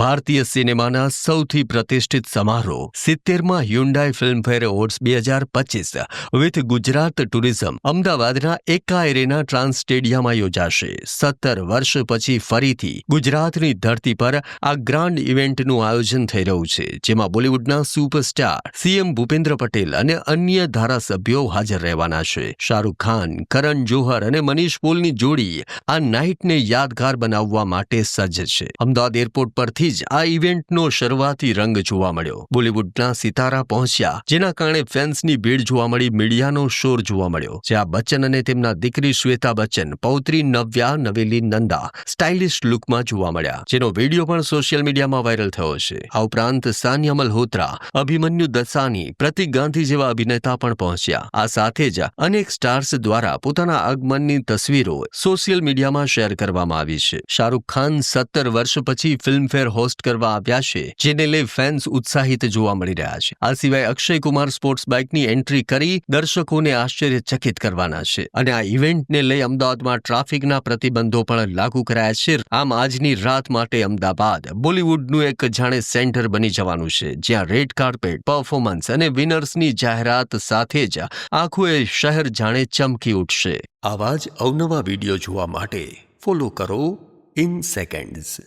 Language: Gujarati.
ભારતીય સિનેમાના સૌથી પ્રતિષ્ઠિત સમારોહ સિત્તેરમાં હ્યુન્ડાઈ ફિલ્મફેર એવોર્ડ્સ બે હજાર પચીસ વિથ ગુજરાત ટુરિઝમ અમદાવાદના એકા એરેના ટ્રાન્સ સ્ટેડિયમમાં યોજાશે. સત્તર વર્ષ પછી ફરીથી ગુજરાતની ધરતી પર આ ગ્રાન્ડ ઇવેન્ટનું આયોજન થઈ રહ્યું છે, જેમાં બોલિવૂડના સુપરસ્ટાર સીએમ ભૂપેન્દ્ર પટેલ અને અન્ય ધારાસભ્યો હાજર રહેવાના છે. શાહરૂખ ખાન, કરણ જોહર અને મનીષ પોલની જોડી આ નાઇટને યાદગાર બનાવવા માટે સજ્જ છે. અમદાવાદ એરપોર્ટ પરથી જ આ ઇવેન્ટનો શરૂઆતી રંગ જોવા મળ્યો. બોલિવૂડના સિતારા પહોંચ્યા, જેના કારણે ફેન્સની ભીડ જોવા મળી, મીડિયાનો શોર જોવા મળ્યો. જ્યાં બચ્ચન અને તેમના દીકરી શ્વેતા બચ્ચન, પૌત્રી નવ્યા, નવેલી નંદા, સ્ટાઇલિશ લુકમાં જોવા મળ્યા, જેનો વીડિયો પણ સોશિયલ મીડિયામાં વાયરલ થયો છે. આ ઉપરાંત સાનિયા મલ્હોત્રા, અભિમન્યુ દસાની, પ્રતિક ગાંધી જેવા અભિનેતા પણ પહોંચ્યા. આ સાથે જ અનેક સ્ટાર્સ દ્વારા પોતાના આગમનની તસવીરો સોશિયલ મીડિયામાં શેર કરવામાં આવી છે. શાહરૂખ ખાન સત્તર વર્ષ પછી ફિલ્મફેર હોસ્ટ કરવા આવ્યા છે, જેને લઈ ફેન્સ ઉત્સાહિત જોવા મળી રહ્યા છે. આ સિવાય અક્ષય કુમાર સ્પોર્ટ્સ બાઇકની એન્ટ્રી કરી દર્શકોને આશ્ચર્યચકિત કરવાના છે. અને આ ઇવેન્ટને લઈ અમદાવાદમાં ટ્રાફિકના પ્રતિબંધો પણ લાગુ કરાયા છે. આમ આજની રાત માટે અમદાવાદ, બોલિવૂડનું એક જાણે સેન્ટર બની જવાનું છે, જ્યાં રેડ કાર્પેટ પરફોર્મન્સ અને વિનર્સની જાહેરાત સાથે જ આખું એ શહેર જાણે ચમકી ઉઠશે. આવા જ અવનવા વીડિયો જોવા માટે ફોલો કરો ઇન સેકન્ડ્સ